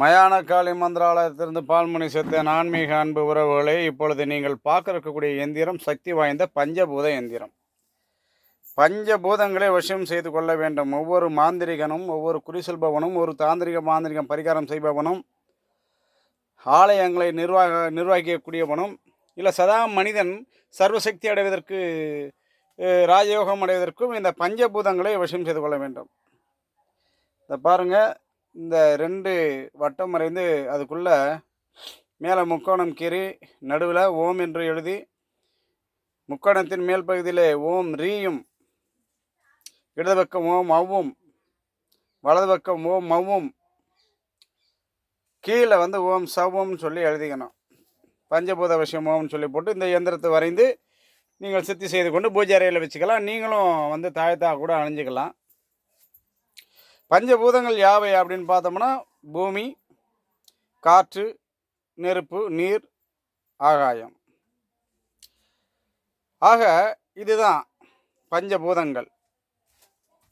மயான காளி மந்திராலயத்திலிருந்து பால்மணி செத்தன் ஆன்மீக அன்பு உறவுகளே இப்பொழுது நீங்கள் பார்க்க இருக்கக்கூடிய எந்திரம் சக்தி வாய்ந்த பஞ்சபூத எந்திரம். பஞ்சபூதங்களை வசம் செய்து கொள்ள வேண்டும். ஒவ்வொரு மாந்திரிகனும் ஒவ்வொரு குறிசெல்பவனும் ஒரு தாந்திரிக மாந்திரிகம் பரிகாரம் செய்பவனும் ஆலயங்களை நிர்வாக நிர்வகிக்கக்கூடியவனும் இல்லை சதா மனிதன் சர்வசக்தி அடைவதற்கு ராஜயோகம் அடைவதற்கும் இந்த பஞ்சபூதங்களை வசம் செய்து கொள்ள வேண்டும். இதை பாருங்கள் இந்த ரெண்டு வட்டம் வரைந்து அதுக்குள்ளே மேலே முக்கோணம் கீறி நடுவில் ஓம் என்று எழுதி முக்கோணத்தின் மேல் பகுதியிலே ஓம் ரீயும் இடது பக்கம் ஓம் அவ்வும் வலது பக்கம் ஓம் மவ்வும் கீழே வந்து ஓம் சவ்வும் சொல்லி எழுதிக்கணும். பஞ்சபூத விஷயம் ஓம்னு சொல்லி போட்டு இந்த இயந்திரத்தை வரைந்து நீங்கள் சித்தி செய்து கொண்டு பூஜை அறையில் வச்சுக்கலாம். நீங்களும் வந்து தாயத்தா கூட அணிஞ்சிக்கலாம். பஞ்சபூதங்கள் யாவை அப்படின்னு பார்த்தோம்னா பூமி காற்று நெருப்பு நீர் ஆகாயம். ஆக இதுதான் பஞ்சபூதங்கள்.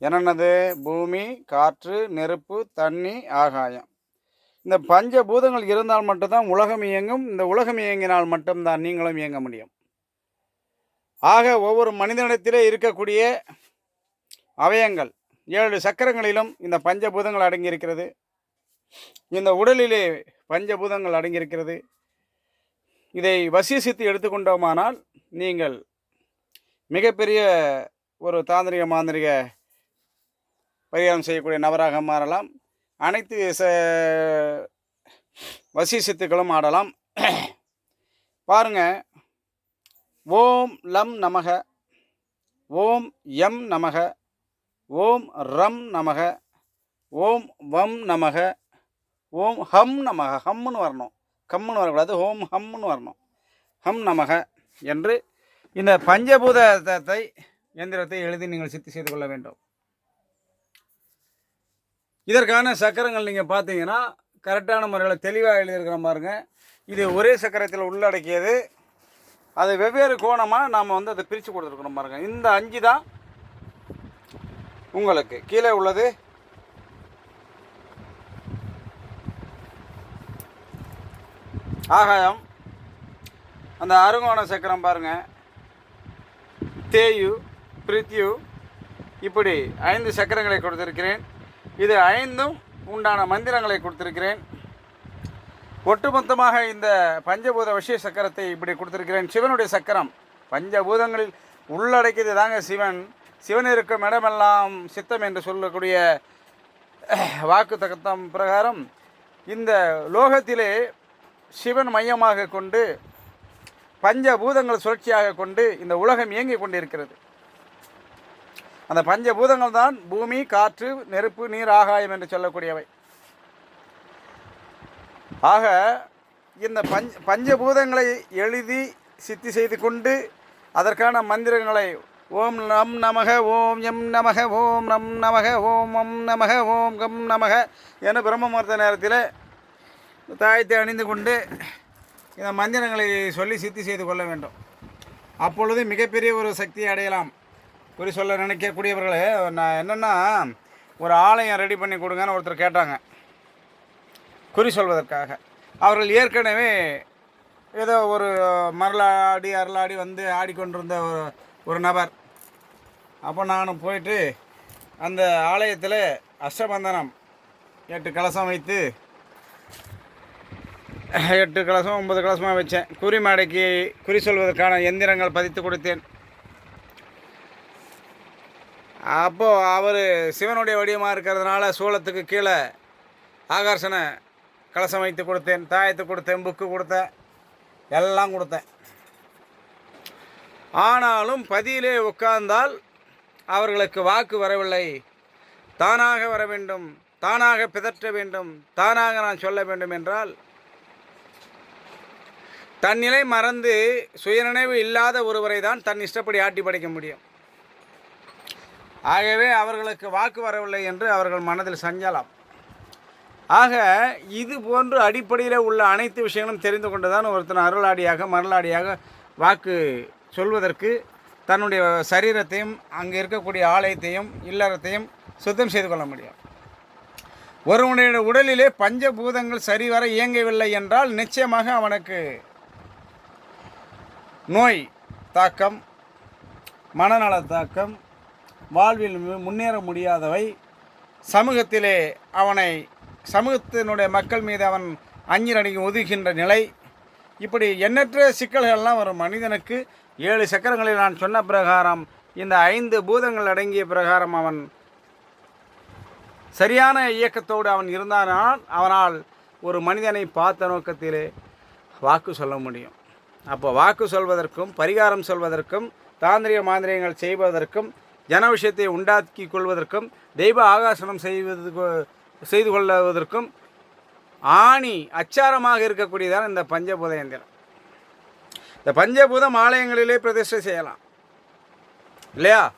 என்னென்னது? பூமி காற்று நெருப்பு தண்ணி ஆகாயம். இந்த பஞ்சபூதங்கள் இருந்தால் மட்டும்தான் உலகம் இயங்கும் இந்த உலகம் இயங்கினால் மட்டும்தான் நீங்களும் இயங்க முடியும். ஆக ஒவ்வொரு மனிதனிடத்திலே இருக்கக்கூடிய அவயங்கள் ஏழு சக்கரங்களிலும் இந்த பஞ்சபூதங்கள் அடங்கியிருக்கிறது. இந்த உடலிலே பஞ்சபூதங்கள் அடங்கியிருக்கிறது. இதை வசிசித்து எடுத்துக்கொண்டோமானால் நீங்கள் மிகப்பெரிய ஒரு தாந்திரிக மாந்திரிக பரிகாரம் செய்யக்கூடிய நபராக மாறலாம். அனைத்து ச வசிசித்துக்களும் ஆடலாம். பாருங்க. ஓம் லம் நமக. ஓம் எம் நமக. ஓம் ரம் நமக ஓம் வம் நமக ஓம் ஹம் நமக ஹம்னு வரணும். கம்முன்னு வரக்கூடாது ஓம் ஹம்னு வரணும். ஹம் நமக என்று இந்த பஞ்சபூதத்தை எந்திரத்தை எழுதி நீங்கள் சித்தி செய்து கொள்ள வேண்டும். இதற்கான சக்கரங்கள் நீங்கள் பார்த்தீங்கன்னா கரெக்டான முறையில் தெளிவாக எழுதியிருக்கிற பாருங்க. இது ஒரே சக்கரத்தில் உள்ளடக்கியது. அது வெவ்வேறு கோணமாக நாம் வந்து அதை பிரித்து கொடுத்துருக்கணும் பாருங்க. இந்த அஞ்சு தான் உங்களுக்கு. கீழே உள்ளது. ஆகாயம். அந்த அருங்கோண சக்கரம் பாருங்க. தேயு பிரித்யு இப்படி ஐந்து சக்கரங்களை கொடுத்திருக்கிறேன். இது ஐந்தும் உண்டான மந்திரங்களை கொடுத்திருக்கிறேன். ஒட்டுமொத்தமாக இந்த பஞ்சபூத விஷய சக்கரத்தை இப்படி கொடுத்திருக்கிறேன். சிவனுடைய சக்கரம் பஞ்சபூதங்களில் உள்ளடக்கியது தாங்க சிவன். சிவன் இருக்கும் இடமெல்லாம் சித்தம் என்று சொல்லக்கூடிய வாக்கு தகத்தம் பிரகாரம் இந்த லோகத்திலே சிவன் மையமாக கொண்டு பஞ்சபூதங்கள் சுழற்சியாக கொண்டு இந்த உலகம் இயங்கிக் கொண்டிருக்கிறது. அந்த பஞ்சபூதங்கள் தான் பூமி காற்று நெருப்பு நீர் ஆகாயம் என்று சொல்லக்கூடியவை. ஆக இந்த பஞ்ச பஞ்சபூதங்களை எழுதி சித்தி செய்து கொண்டு அதற்கான மந்திரங்களை ஓம் நம் நமக ஓம் எம் நமக ஓம் நம் நமக ஓம் அம் நமக ஓம் கம் நமக என பிரம்மமுகூர்த்த நேரத்தில் தாயத்தை அணிந்து கொண்டு இந்த மந்திரங்களை சொல்லி சித்தி செய்து கொள்ள வேண்டும். அப்பொழுது மிகப்பெரிய ஒரு சக்தியை அடையலாம். குறி சொல்ல நினைக்கக்கூடியவர்களே நான் என்னென்னா ஒரு ஆலயம் ரெடி பண்ணி கொடுங்கன்னு ஒருத்தர் கேட்டாங்க. குறி சொல்வதற்காக. அவர்கள் ஏற்கனவே ஏதோ ஒரு மரளாடி அருளாடி வந்து ஆடிக்கொண்டிருந்த ஒரு ஒரு நபர். அப்போ நானும் போயிட்டு அந்த ஆலயத்தில் அஷ்டபந்தனம் எட்டு கலசம் வைத்து எட்டு கலசம் ஒன்பது கலசமாக வச்சேன். குறி மேடைக்கு குறி சொல்வதற்கான எந்திரங்கள் பதித்து கொடுத்தேன். அப்போது அவர் சிவனுடைய வடிவமாக இருக்கிறதுனால சூளத்துக்கு கீழே ஆகர்ஷண கலசம் வைத்து கொடுத்தேன். தாயத்து கொடுத்தேன் புக்கு கொடுத்தேன் எல்லாம் கொடுத்தேன். ஆனாலும் பதியிலே உட்கார்ந்தால் அவர்களுக்கு வாக்கு வரவில்லை. தானாக வர வேண்டும் தானாக பிதற்ற வேண்டும் தானாக நான் சொல்ல வேண்டும் என்றால் தன்னிலை மறந்து சுயநினைவு இல்லாத ஒருவரை தான் தன் இஷ்டப்படி ஆட்டி படைக்க முடியும். ஆகவே அவர்களுக்கு வாக்கு வரவில்லை என்று அவர்கள் மனதில் சஞ்சலம். ஆக இது போன்று அடிப்படையில் உள்ள அனைத்து விஷயங்களும் தெரிந்து கொண்டு தான் ஒருத்தன் அருளாடியாக மரளாடியாக வாக்கு சொல்வதற்கு தன்னுடைய சரீரத்தையும் அங்கே இருக்கக்கூடிய ஆலயத்தையும் இல்லறத்தையும் சுத்தம் செய்து கொள்ள முடியும். ஒருவனுடைய உடலிலே பஞ்சபூதங்கள் சரிவர இயங்கவில்லை என்றால் நிச்சயமாக அவனுக்கு நோய் தாக்கம் மனநல தாக்கம் வாழ்வில் முன்னேற முடியாதவை. சமூகத்திலே அவனை சமூகத்தினுடைய மக்கள் மீது அவன் அஞ்சினடிக்கு ஒதுகின்ற நிலை இப்படி எண்ணற்ற சிக்கல்கள்லாம் வரும். மனிதனுக்கு ஏழு சக்கரங்களில் நான் சொன்ன பிரகாரம் இந்த ஐந்து பூதங்கள் அடங்கிய பிரகாரம் அவன் சரியான இயக்கத்தோடு அவன் இருந்தானால் அவனால் ஒரு மனிதனை பார்த்த நோக்கத்திலே வாக்கு சொல்ல முடியும். அப்போ வாக்கு சொல்வதற்கும் பரிகாரம் சொல்வதற்கும் தாந்திரிக மாந்திரியங்கள் செய்வதற்கும் ஜன விஷயத்தை உண்டாக்கி கொள்வதற்கும் தெய்வ ஆகாசனம் செய்வதற்கு செய்து கொள்வதற்கும் ஆணி அச்சாரமாக இருக்கக்கூடியதான இந்த பஞ்சபூத எந்திரம் இந்த பஞ்சபூதம் ஆலயங்களிலே பிரதிஷ்டை செய்யலாம். இல்லையா?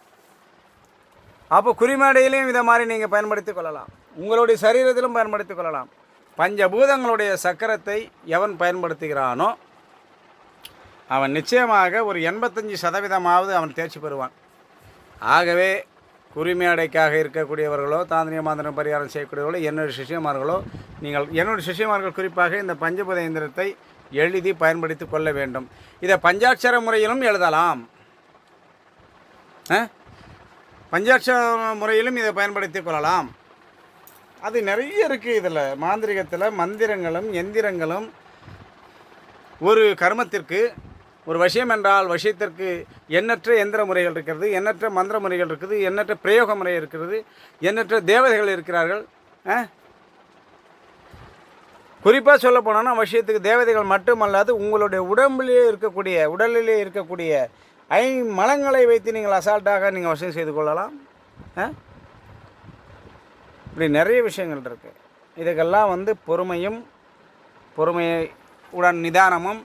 அப்போ குறிமேடையிலையும் இதை மாதிரி நீங்கள் பயன்படுத்திக் கொள்ளலாம். உங்களுடைய சரீரத்திலும் பயன்படுத்திக் கொள்ளலாம். பஞ்சபூதங்களுடைய சக்கரத்தை எவன் பயன்படுத்துகிறானோ அவன் நிச்சயமாக ஒரு எண்பத்தஞ்சு சதவீதமாவது அவன் தேர்ச்சி பெறுவான். ஆகவே குறிமேடைக்காக இருக்கக்கூடியவர்களோ தாந்திரிய மாந்திரம் பரிகாரம் செய்யக்கூடியவர்களோ என்னுடைய சிஷியமார்களோ நீங்கள் என்னுடைய சிஷியமார்கள் குறிப்பாக இந்த பஞ்சபூத இயந்திரத்தை எழுதி பயன்படுத்தி கொள்ள வேண்டும். இதை பஞ்சாட்சர முறையிலும் எழுதலாம். ஆ? பஞ்சாட்சர முறையிலும் இதை பயன்படுத்தி கொள்ளலாம். அது நிறைய இருக்குது இதில். மாந்திரிகத்தில் மந்திரங்களும் எந்திரங்களும் ஒரு கர்மத்திற்கு ஒரு விஷயம் என்றால் விஷயத்திற்கு எண்ணற்ற எந்திர முறைகள் இருக்கிறது எண்ணற்ற மந்திர முறைகள் இருக்குது எண்ணற்ற பிரயோக முறை இருக்கிறது எண்ணற்ற தேவதைகள் இருக்கிறார்கள் ஆ? குறிப்பாக சொல்ல போனோன்னா விஷயத்துக்கு தேவதைகள் மட்டுமல்லாது உங்களுடைய உடம்பிலேயே இருக்கக்கூடிய உடலிலே இருக்கக்கூடிய ஐ மலங்களை வைத்து நீங்கள் அசால்ட்டாக நீங்கள் வசதி செய்து கொள்ளலாம் ஆ? இப்படி நிறைய விஷயங்கள் இருக்குது இதுக்கெல்லாம் வந்து பொறுமையும் பொறுமையை உடன் நிதானமும்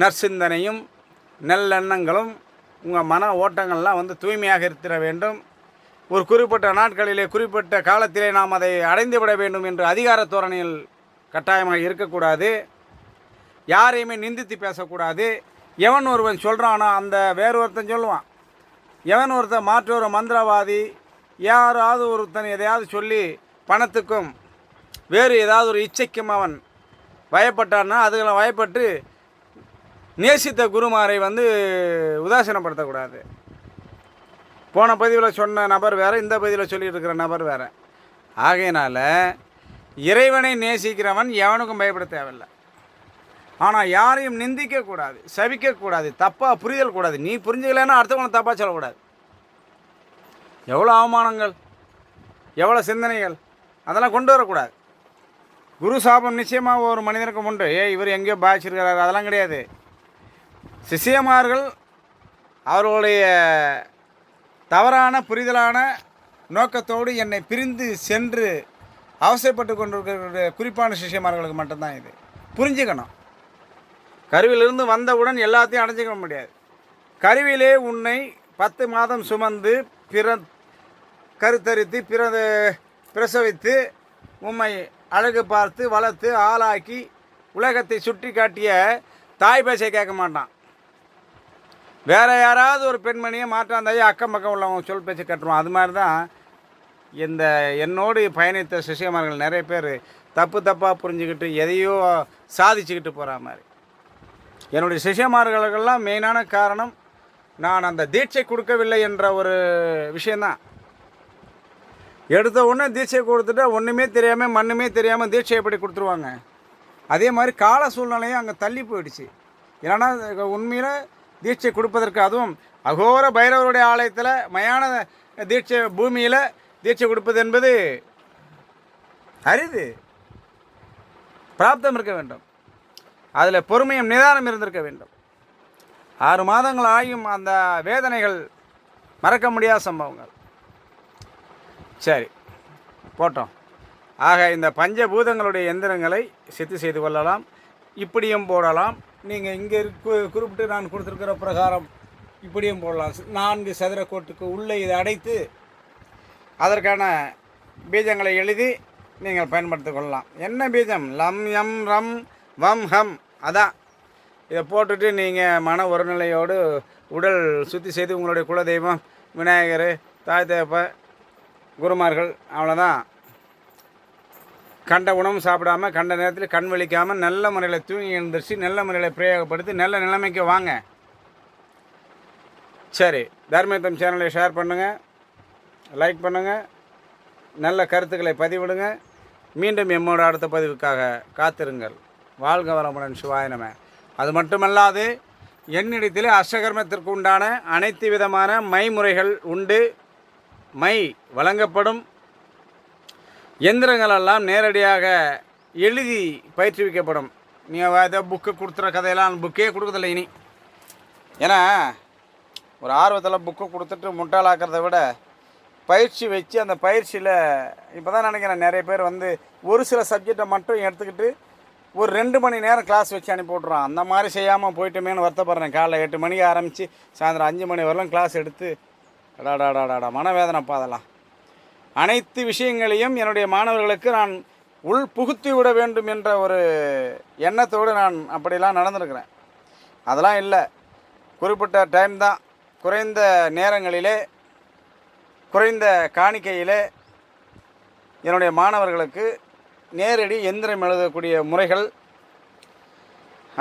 நற்சிந்தனையும் நல்லெண்ணங்களும் உங்கள் மன ஓட்டங்கள்லாம் வந்து தூய்மையாக இருத்திட வேண்டும். ஒரு குறிப்பிட்ட நாட்களிலே குறிப்பிட்ட காலத்திலே நாம் அதை அடைந்து விட வேண்டும் என்று அதிகார தோரணையில் கட்டாயமாக இருக்கக்கூடாது. யாரையுமே நிந்தித்து பேசக்கூடாது. எவன் ஒருவன் சொல்கிறானோ அந்த வேறு ஒருத்தன் சொல்லுவான். எவன் ஒருத்தன் மாற்றொரு மந்திரவாதி யாராவது ஒருத்தன் எதையாவது சொல்லி பணத்துக்கும் வேறு ஏதாவது ஒரு இச்சைக்கும் அவன் வயப்பட்டான்னா அதுகளை வயப்பட்டு நேசித்த குருமாரை வந்து உதாசீனப்படுத்தக்கூடாது. போன பதிவில் சொன்ன நபர் வேறு இந்த பதிவில் சொல்லிட்டு இருக்கிற நபர் வேறு. ஆகையினால் இறைவனை நேசிக்கிறவன் எவனுக்கும் பயப்பட தேவையில்லை. ஆனால் யாரையும் நிந்திக்கக்கூடாது சவிக்கக்கூடாது தப்பாக புரிதல் கூடாது. நீ புரிஞ்சுக்கலன்னா அடுத்தவங்களை தப்பாக சொல்லக்கூடாது. எவ்வளோ அவமானங்கள் எவ்வளோ சிந்தனைகள் அதெல்லாம் கொண்டு வரக்கூடாது. குரு சாபம் நிச்சயமாக ஒரு மனிதனுக்கு உண்டு. ஏ இவர் எங்கேயோ பாதிச்சிருக்கிறாரு அதெல்லாம் கிடையாது. சிசியமார்கள் அவர்களுடைய தவறான புரிதலான நோக்கத்தோடு என்னை பிரிந்து சென்று அவசரப்பட்டு கொண்டிருக்கிற குறிப்பான சிஷியமார்களுக்கு மட்டும்தான் இது. புரிஞ்சுக்கணும். கருவிலிருந்து வந்தவுடன் எல்லாத்தையும் அடைஞ்சிக்க முடியாது. கருவிலே உன்னை பத்து மாதம் சுமந்து பிற கருத்தரித்து பிற பிரசவித்து உம்மை அழகு பார்த்து வளர்த்து ஆளாக்கி உலகத்தை சுட்டி காட்டிய தாய் பேச்சை கேட்க மாட்டான். வேறு யாராவது ஒரு பெண்மணியை மாற்றாந்தாயே அக்கம் பக்கம் உள்ளவங்க சொல் பேச்சு கட்டுருவோம் அது மாதிரி தான் இந்த என்னோடு பயணித்த சிஷியமார்கள் நிறைய பேர் தப்பு தப்பாக புரிஞ்சுக்கிட்டு எதையோ சாதிச்சுக்கிட்டு போகிற மாதிரி. என்னுடைய சிஷியமார்களுக்கெல்லாம் மெயினான காரணம் நான் அந்த தீட்சை கொடுக்கவில்லை என்ற ஒரு விஷயந்தான் எடுத்த உடனே தீட்சை கொடுத்துட்டா ஒன்றுமே தெரியாமல் மண்ணுமே தெரியாமல் தீட்சை எப்படி கொடுத்துருவாங்க? அதே மாதிரி கால சூழ்நிலையும் அங்கே தள்ளி போயிடுச்சு. ஏன்னா உண்மையில் தீட்சை கொடுப்பதற்கு அதுவும் அகோர பைரவருடைய ஆலயத்தில் மயான தீட்சை பூமியில் தீட்சை கொடுப்பது என்பது அரிது. பிராப்தம் இருக்க வேண்டும். அதில் பொறுமையும் நிதானம் இருந்திருக்க வேண்டும். ஆறு மாதங்கள் ஆகியும் அந்த வேதனைகள் மறக்க முடியாத சம்பவங்கள். சரி போட்டோம். ஆக இந்த பஞ்சபூதங்களுடைய எந்திரங்களை சித்து செய்து கொள்ளலாம். இப்படியும் போடலாம். நீங்கள் இங்கே இருக்கு குறிப்பிட்டு நான் கொடுத்துருக்கிற பிரகாரம் இப்படியும் போடலாம். நான்கு சதுர கோட்டுக்கு உள்ளே இதை அடைத்து அதற்கான பீஜங்களை எழுதி நீங்கள் பயன்படுத்தி கொள்ளலாம். என்ன பீஜம்? லம் எம் ரம் வம் ஹம். அதான். இதை போட்டுட்டு நீங்கள் மன ஒருநிலையோடு உடல் சுத்தி செய்து உங்களுடைய குலதெய்வம் விநாயகர் தாய் தேப்ப குருமார்கள் அவ்வளோதான் கண்ட உணவும் சாப்பிடாம கண்ட நேரத்தில் கண் வலிக்காமல் நல்ல முறையில் தூங்கி எழுந்திரிச்சு நல்ல முறையில் பிரயோகப்படுத்தி நல்ல நிலைமைக்கு வாங்க. சரி தர்மயுத்தம் சேனலை ஷேர் பண்ணுங்கள் லைக் பண்ணுங்கள் நல்ல கருத்துக்களை பதிவிடுங்க. மீண்டும் எம்மோட அடுத்த பதிவுக்காக காத்திருங்கள். வாழ்க வளமுடன் சிவாய அது மட்டுமல்லாது என்னிடத்தில் அஷ்டகர்மத்திற்கு உண்டான அனைத்து விதமான மை முறைகள் உண்டு. மை வழங்கப்படும். எந்திரங்களெல்லாம் நேரடியாக எழுதி பயிற்றுவிக்கப்படும். நீங்கள் ஏதோ புக்கு கொடுத்துற கதையெல்லாம் புக்கே கொடுக்குறதில்ல இனி. ஏன்னா ஒரு ஆர்வத்தில் புக்கு கொடுத்துட்டு முட்டாளாக்கிறத விட பயிற்சி வச்சு அந்த பயிற்சியில் இப்போ தான் நினைக்கிறேன் நிறைய பேர் வந்து ஒரு சில சப்ஜெக்டை மட்டும் எடுத்துக்கிட்டு ஒரு ரெண்டு மணி நேரம் கிளாஸ் வச்சு அனுப்பி விட்றான் அந்த மாதிரி செய்யாமல் போயிட்டுமேனு வருத்தப்படுறேன். காலைல எட்டு மணிக்கு ஆரம்பித்து சாயந்தரம் அஞ்சு மணி வரலாம் கிளாஸ் எடுத்து அடாடாடாடாடா மனவேதனைப்பா அதெல்லாம். அனைத்து விஷயங்களையும் என்னுடைய மாணவர்களுக்கு நான் உள் புகுத்தி விட வேண்டும் என்ற ஒரு எண்ணத்தோடு நான் அப்படிலாம் நடந்திருக்கிறேன். அதெல்லாம் இல்லை. குறிப்பிட்ட டைம் தான். குறைந்த நேரங்களிலே குறைந்த காணிக்கையிலே என்னுடைய மாணவர்களுக்கு நேரடி எந்திரம் எழுதக்கூடிய முறைகள்.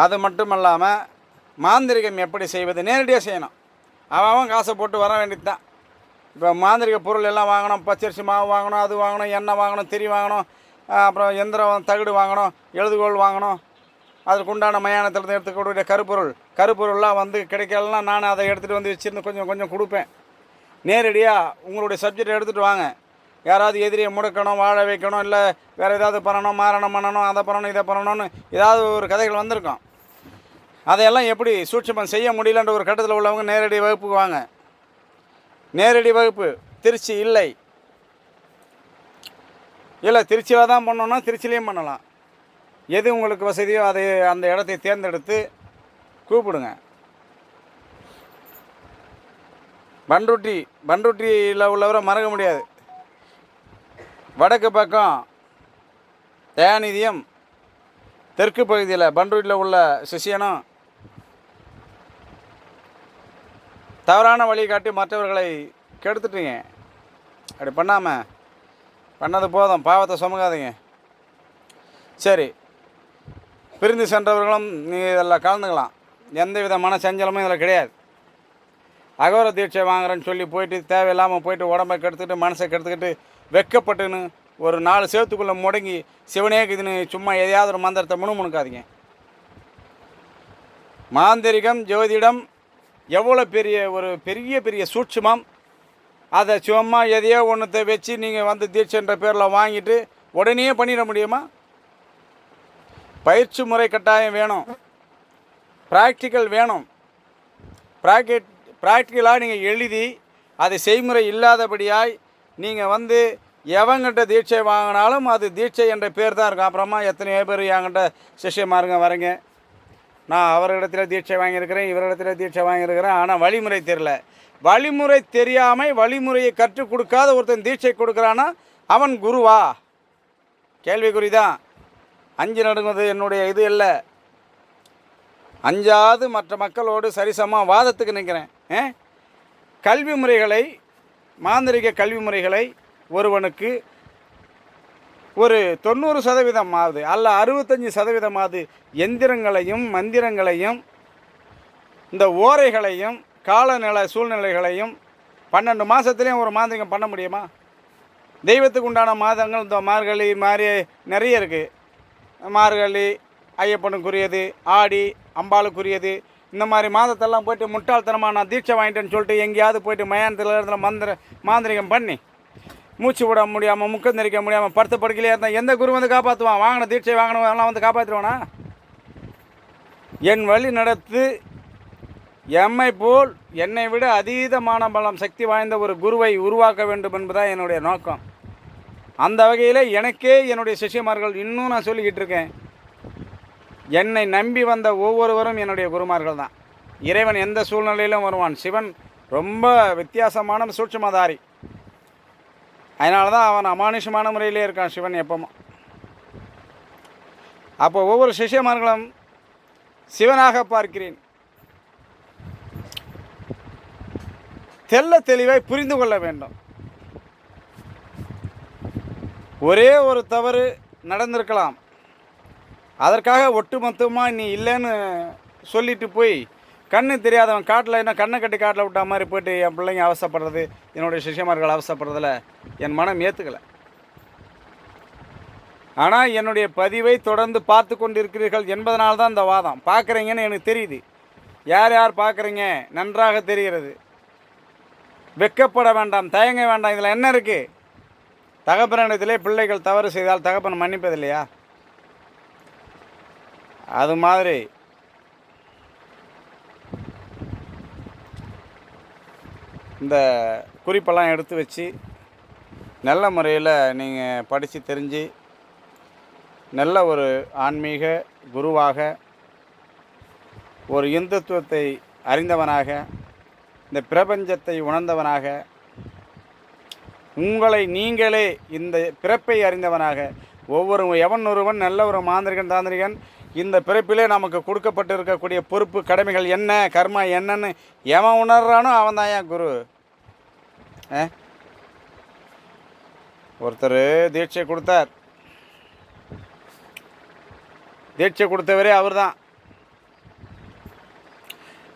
அது மட்டுமல்லாமல் மாந்திரிகம் எப்படி செய்வது? நேரடியாக செய்யணும். அவன் அவன் காசை போட்டு வர வேண்டியது தான் இப்போ மாந்திரிக பொருள் எல்லாம் வாங்கணும் பச்சரிசி மாவு வாங்கணும் அது வாங்கணும் எண்ணெய் வாங்கணும் திரி வாங்கணும் அப்புறம் எந்திரம் தகடு வாங்கணும் எழுதுகோல் வாங்கணும். அதற்கு உண்டான மயானத்திலிருந்து எடுத்துக்கூடிய கருப்பொருள். கருப்பொருள்லாம் வந்து கிடைக்கலன்னா நான் அதை எடுத்துகிட்டு வந்து வச்சுருந்து கொஞ்சம் கொஞ்சம் கொடுப்பேன். நேரடியாக உங்களுடைய சப்ஜெக்ட் எடுத்துகிட்டு வாங்க. யாராவது எதிரியை முடக்கணும் வாழ வைக்கணும் இல்லை வேறு ஏதாவது பண்ணணும் மாறணும் பண்ணணும் அதை பண்ணணும் இதை பண்ணணும்னு ஏதாவது ஒரு கதைகள் வந்திருக்கும். அதையெல்லாம் எப்படி சூட்சமம் செய்ய முடியலன்ற ஒரு கட்டத்தில் உள்ளவங்க நேரடி வகுப்புக்கு வாங்க. நேரடி வகுப்பு. திருச்சி இல்லை. இல்லை திருச்சியில் தான் பண்ணணும்னா திருச்சிலையும் பண்ணலாம். எது உங்களுக்கு வசதியோ அதை அந்த இடத்தை தேர்ந்தெடுத்து கூப்பிடுங்க. பண்ருட்டி பண்ருட்டியில் உள்ளவரை மறக்க முடியாது. வடக்கு பக்கம் தயாநிதியம் தெற்கு பகுதியில் பண்ருட்டியில் உள்ள சிஷியனும் தவறான வழியை காட்டி மற்றவர்களை கெடுத்துட்டீங்க. அப்படி பண்ணாமல் பண்ணது போதும் பாவத்தை சுமங்காதீங்க சரி பிரிந்து சென்றவர்களும் நீ இதில் கலந்துக்கலாம். எந்த விதமான சஞ்சலமும் இதில் கிடையாது. அகோர தீட்சை வாங்குறேன்னு சொல்லி போயிட்டு தேவையில்லாமல் போயிட்டு உடம்பை கெடுத்துக்கிட்டு மனசை கெடுத்துக்கிட்டு வெக்கப்பட்டுன்னு ஒரு நாலு சேவத்துக்குள்ளே முடங்கி சிவனே இதுன்னு சும்மா எதையாவது ஒரு மந்திரத்தை முணுமுணுக்காதீங்க. மாந்திரிகம் ஜோதிடம் எவ்வளோ பெரிய ஒரு பெரிய பெரிய சூட்சுமம். அதை சும்மா எதையோ ஒன்றத்தை வச்சு நீங்கள் வந்து தீட்சைன்ற பேரில் வாங்கிட்டு உடனே பண்ணிட முடியுமா? பயிற்சி முறை கட்டாயம் வேணும். ப்ராக்டிக்கல் வேணும். ப்ராக்கெட் ப்ராக்டிக்கலாக நீங்கள் எழுதி அது செய்முறை இல்லாதபடியாய் நீங்கள் வந்து எவங்கிட்ட தீட்சை வாங்கினாலும் அது தீட்சை என்ற பேர் தான் இருக்கும். அப்புறமா எத்தனையோ பேர் என்கிட்ட சிஷ்யமாருங்க வரீங்க. நான் அவரிடத்தில் தீட்சை வாங்கியிருக்கிறேன் இவரிடத்தில் தீட்சை வாங்கியிருக்கிறேன். ஆனால் வழிமுறை தெரில வழிமுறை தெரியாமல் வழிமுறையை கற்றுக் கொடுக்காத ஒருத்தன் தீட்சை கொடுக்குறான்னா அவன் குருவா? கேள்விக்குறி தான் அஞ்சு நடுங்குவது என்னுடைய இது இல்லை. அஞ்சாவது மற்ற மக்களோடு சரிசமமாக வாதத்துக்கு நிற்கிறேன். ஏ? கல்வி முறைகளை மாந்திரிக கல்வி முறைகளை ஒருவனுக்கு ஒரு தொண்ணூறு சதவீதம் ஆகுது அல்ல அறுபத்தஞ்சி சதவீதமாவது எந்திரங்களையும் மந்திரங்களையும் இந்த ஓரைகளையும் காலநிலை சூழ்நிலைகளையும் பன்னெண்டு மாதத்துலேயும் ஒரு மாந்திரிகம் பண்ண முடியுமா? தெய்வத்துக்கு உண்டான மாதங்கள் இந்த மார்கழி மாதிரி நிறைய இருக்குது மார்கழி ஐயப்பனுக்குரியது ஆடி அம்பாளுக்குரியது இந்த மாதிரி மாதத்தெல்லாம் போயிட்டு முட்டாள்தனமாக நான் தீட்சை வாங்கிட்டேன்னு சொல்லிட்டு எங்கேயாவது போயிட்டு மயானத்தில் இடத்துல மந்திர மாந்திரிகம் பண்ணி மூச்சு விட முடியாமல் முக்கம் தெரிக்க முடியாமல் படுத்த படுக்கையிலே இருந்தால் எந்த குரு வந்து காப்பாற்றுவான் வாங்கின தீட்சை வாங்கினவங்களாம் வந்து காப்பாற்றுவானா என் வழி நடத்து எம்மை போல் என்னை விட அதீதமான பலம் சக்தி வாய்ந்த ஒரு குருவை உருவாக்க வேண்டும் என்பதுதான் என்னுடைய நோக்கம். அந்த வகையில் எனக்கே என்னுடைய சிஷ்யமார்கள் இன்னும் நான் சொல்லிக்கிட்டு இருக்கேன். என்னை நம்பி வந்த ஒவ்வொருவரும் என்னுடைய குருமார்கள் தான் இறைவன் எந்த சூழ்நிலையிலும் வருவான். சிவன் ரொம்ப வித்தியாசமான சூட்சுமதாரி. அதனால தான் அவன் அமானுஷமான முறையிலே இருக்கான் சிவன் எப்பவும். அப்போ ஒவ்வொரு சிஷ்யமார்களும் சிவனாக பார்க்கிறேன். தெல்ல தெளிவாய் புரிந்து கொள்ள வேண்டும். ஒரே ஒரு தவறு நடந்திருக்கலாம். அதற்காக ஒட்டுமொத்தமாக நீ இல்லைன்னு சொல்லிட்டு போய் கண்ணு தெரியாதவன் காட்டில் என்ன கண்ணை கட்டி காட்டில் விட்டா மாதிரி போயிட்டு என் பிள்ளைங்க அவசப்படுறது என்னுடைய சிஷ்யமார்கள் அவசப்படுறதில் என் மனம் ஏற்றுக்கலை ஆனால் என்னுடைய பதிவை தொடர்ந்து பார்த்து கொண்டிருக்கிறீர்கள் என்பதனால தான் இந்த வாதம். பார்க்குறீங்கன்னு எனக்கு தெரியுது. யார் யார் பார்க்குறீங்க? நன்றாக தெரிகிறது. வெக்கப்பட வேண்டாம் தயங்க வேண்டாம். இதில் என்ன இருக்குது தகப்பனிடத்திலே பிள்ளைகள் தவறு செய்தால் தகப்பன் மன்னிப்பதில்லையா? அது மாதிரி இந்த குறிப்பெல்லாம் எடுத்து வச்சு நல்ல முறையில் நீங்கள் படித்து தெரிஞ்சு நல்ல ஒரு ஆன்மீக குருவாக ஒரு இந்துத்துவத்தை அறிந்தவனாக இந்த பிரபஞ்சத்தை உணர்ந்தவனாக உங்களை நீங்களே இந்த பிறப்பை அறிந்தவனாக ஒவ்வொரு எவன் ஒருவன் நல்ல ஒரு மாந்திரிகன் தாந்திரிகன் இந்த பிறப்பிலே நமக்கு கொடுக்கப்பட்டு இருக்கக்கூடிய பொறுப்பு கடமைகள் என்ன கர்மா என்னன்னு எவன் உணர்றானோ அவன் தான் ஏன் குரு. ஆ? ஒருத்தர் தீட்சை கொடுத்தார். தீட்சை கொடுத்தவரே அவர் தான்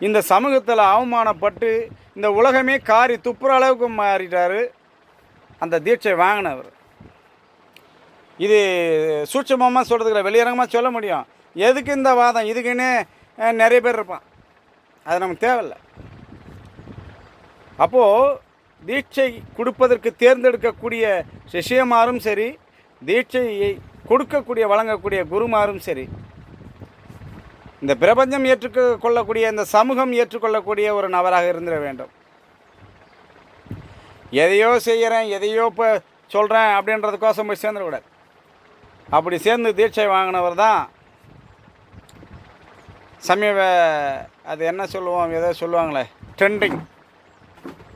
இந்த சமூகத்தில் அவமானப்பட்டு இந்த உலகமே காரி துப்புற அளவுக்கு மாறிட்டாரு. அந்த தீட்சை வாங்கினவர். இது சூட்சமாக சொல்கிறதுக்கு வெளியரங்கமாக சொல்ல முடியும். எதுக்கு இந்த வாதம்? இதுக்குன்னு நிறைய பேர் இருப்பான். அது நமக்கு தேவையில்லை. அப்போது தீட்சை கொடுப்பதற்கு தேர்ந்தெடுக்கக்கூடிய சிஷ்யமாரும் சரி தீட்சையை கொடுக்கக்கூடிய வழங்கக்கூடிய குருமாரும் சரி இந்த பிரபஞ்சம் ஏற்றுக்க கொள்ளக்கூடிய இந்த சமூகம் ஏற்றுக்கொள்ளக்கூடிய ஒரு நபராக இருந்துட வேண்டும். எதையோ செய்கிறேன் எதையோ இப்போ சொல்கிறேன் அப்படின்றதுக்கோசம் போய் சேர்ந்துடக்கூடாது. அப்படி சேர்ந்து தீட்சை வாங்கினவர் தான் சமீப அது என்ன சொல்லுவோம் ஏதோ சொல்லுவாங்களே ட்ரெண்டிங்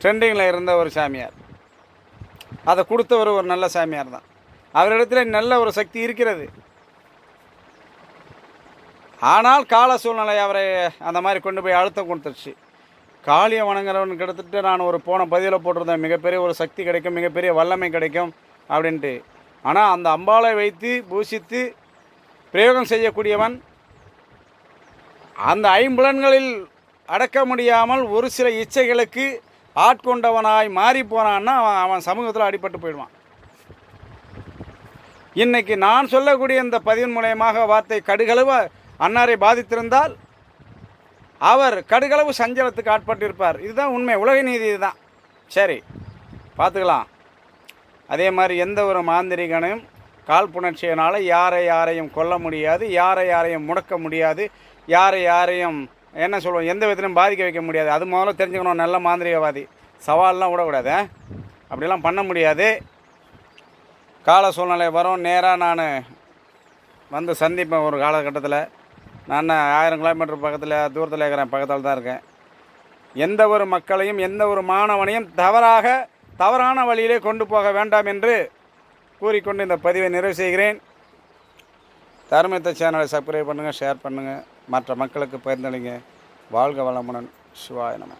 ட்ரெண்டிங்கில் இருந்த ஒரு சாமியார். அதை கொடுத்தவர் ஒரு நல்ல சாமியார் தான். அவரிடத்துல நல்ல ஒரு சக்தி இருக்கிறது. ஆனால் கால சூழ்நிலை அவரை அந்த மாதிரி கொண்டு போய் அழுத்தம் கொடுத்துருச்சு. காளியை வணங்குறவன் கிட்டத்தட்ட நான் ஒரு போன பதிவில் போட்டிருந்தேன் மிகப்பெரிய ஒரு சக்தி கிடைக்கும் மிகப்பெரிய வல்லமை கிடைக்கும் அப்படின்ட்டு. ஆனால் அந்த அம்பாளை வைத்து பூசித்து பிரயோகம் செய்யக்கூடியவன் அந்த ஐம்புலன்களில் அடக்க முடியாமல் ஒரு சில இச்சைகளுக்கு ஆட்கொண்டவனாய் மாறி போனான்னா அவன் அவன் சமூகத்தில் அடிபட்டு போயிடுவான். இன்னைக்கு நான் சொல்லக்கூடிய இந்த பதிவின் மூலயமாக வார்த்தை கடுகளவு அன்னாரை பாதித்திருந்தால் அவர் கடுகளவு சஞ்சலத்துக்கு ஆட்பட்டிருப்பார். இதுதான் உண்மை. உலக நீதி இதுதான். சரி பார்த்துக்கலாம். அதே மாதிரி எந்த ஒரு மாந்திரிகனையும் காழ்ப்புணர்ச்சியினால் யாரை யாரையும் கொல்ல முடியாது யாரை யாரையும் முடக்க முடியாது யாரை யாரையும் என்ன சொல்லுவோம் எந்த விதத்திலும் பாதிக்க வைக்க முடியாது. அது முதல்ல தெரிஞ்சுக்கணும் நல்ல மாந்திரிகவாதி. சவால்லாம் விடக்கூடாது அப்படிலாம் பண்ண முடியாது. கால சூழ்நிலை வரும். நேராக நான் வந்து சந்திப்பேன் ஒரு காலகட்டத்தில். நான் ஆயிரம் கிலோமீட்டர் பக்கத்தில் தூரத்தில் இருக்கிறேன் பக்கத்தில் தான் இருக்கேன். எந்த ஒரு மக்களையும் எந்த ஒரு மாணவனையும் தவறாக தவறான வழியிலே கொண்டு போக வேண்டாம் என்று கூறிக்கொண்டு இந்த பதிவை நிறைவு செய்கிறேன். தர்மத்தை சேனலை சப்ஸ்கிரைப் பண்ணுங்கள் ஷேர் பண்ணுங்கள் மற்ற மக்களுக்கு பகிர்ந்தளிங்க. வாழ்க வளமுடன். சிவாய நம.